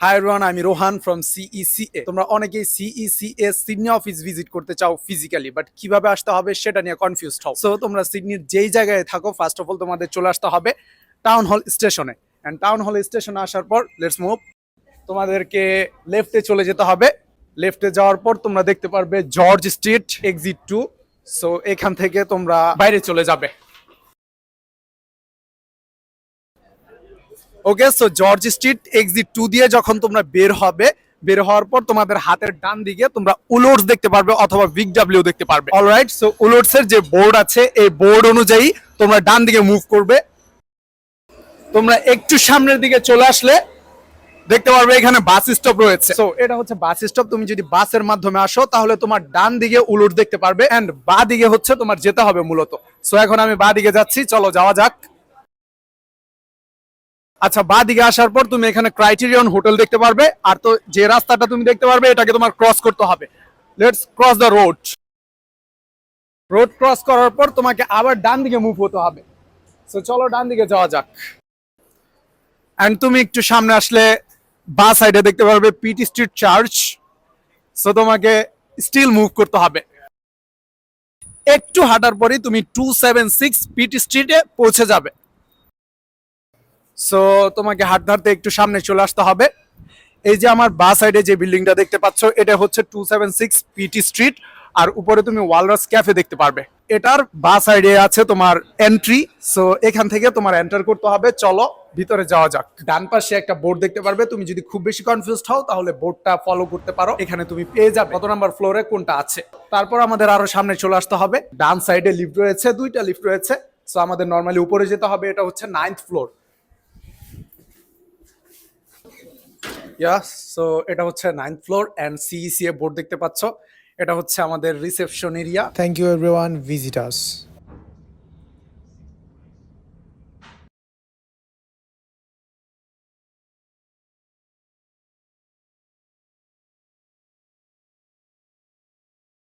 Hi everyone আমি Rohan from সিইসিএ তোমরা অনেকেই সিইসিএ সিডনি অফিস ভিজিট করতে চাও ফিজিক্যালি বাট কীভাবে আসতে হবে সেটা নিয়ে কনফিউজড হও। সো তোমরা সিডনির যেই জায়গায় থাকো ফার্স্ট অফ অল তোমাদের চলে আসতে হবে টাউন হল স্টেশনে অ্যান্ড টাউন হল স্টেশনে আসার পর লেটস মুভ তোমাদেরকে লেফটে চলে যেতে হবে। লেফটে যাওয়ার পর তোমরা দেখতে পারবে George street exit two so এখান থেকে তোমরা বাইরে চলে যাবে। Okay so George street exit two দিয়ে যখন তোমরা বের হবে, বের হওয়ার পর তোমাদের হাতের ডান দিকে তোমরা উলোটস দেখতে পারবে অথবা বিগ ডাব্লিউ দেখতে পারবে। অলরাইট সো উলোটস এর যে বোর্ড আছে, এই বোর্ড অনুযায়ী তোমরা ডান দিকে মুভ করবে। তোমরা একটু সামনের দিকে চলে আসলে দেখতে পারবে এখানে বাস স্টপ রয়েছে। সো এটা হচ্ছে বাস স্টপ তুমি যদি বাসের মাধ্যমে আসো, তাহলে তোমার ডান দিকে উলুট দেখতে পারবে এন্ড বা দিকে হচ্ছে তোমার যেতে হবে মূলত। সো এখন আমি বা দিকে যাচ্ছি, চলো যাওয়া যাক। আচ্ছা বা দিকে আসার পর তুমি এখানে ক্রাইটেরিয়ন হোটেল দেখতে পারবে। আর তো যে রাস্তাটা তুমি দেখতে পারবে, এটাকে তোমার ক্রস করতে হবে। Let's cross the road road cross করার পর তোমাকে আবার ডান দিকে মুভ হতে হবে। সো চলো ডান দিকে যাওয়া যাক। এন্ড তুমি একটু সামনে আসলে বা সাইডে দেখতে পারবে পিটি স্ট্রিট চার্চ সো তোমাকে স্টিল মুভ করতে হবে। একটু হাঁটার পরেই তুমি টু সেভেন সিক্স পিটি স্ট্রিটে পৌঁছে যাবে। সো তোমাকে হাঁটতে হাঁটতে একটু সামনে চলে আসতে হবে। এই যে আমার বা সাইডে যে বিল্ডিংটা দেখতে পাচ্ছ, এটা হচ্ছে two seven six PT street আর উপরে তুমি ওয়ালরাস ক্যাফে দেখতে পারবে। এটার বা সাইডে আছে তোমার এন্ট্রি সো এখান থেকে তোমার এন্টার করতে হবে। চলো, ভিতরে যাওয়া যাক। ডান পাশে একটা বোর্ড দেখতে পারবে। তুমি যদি খুব বেশি কনফিউজ হও, তাহলে বোর্ডটা ফলো করতে পারো। এখানে তুমি পেয়ে যাবে কত নাম্বার ফ্লোরে কোনটা আছে। তারপর আমাদের আরও সামনে চলে আসতে হবে। ডান সাইডে লিফট রয়েছে, দুইটা লিফট রয়েছে। সো আমাদের নর্মালি উপরে যেতে হবে। এটা হচ্ছে নাইন্থ ফ্লোর ইয়াস সো এটা হচ্ছে ninth floor and CEC a board দেখতে পাচ্ছ। এটা হচ্ছে আমাদের reception area thank you everyone visit us.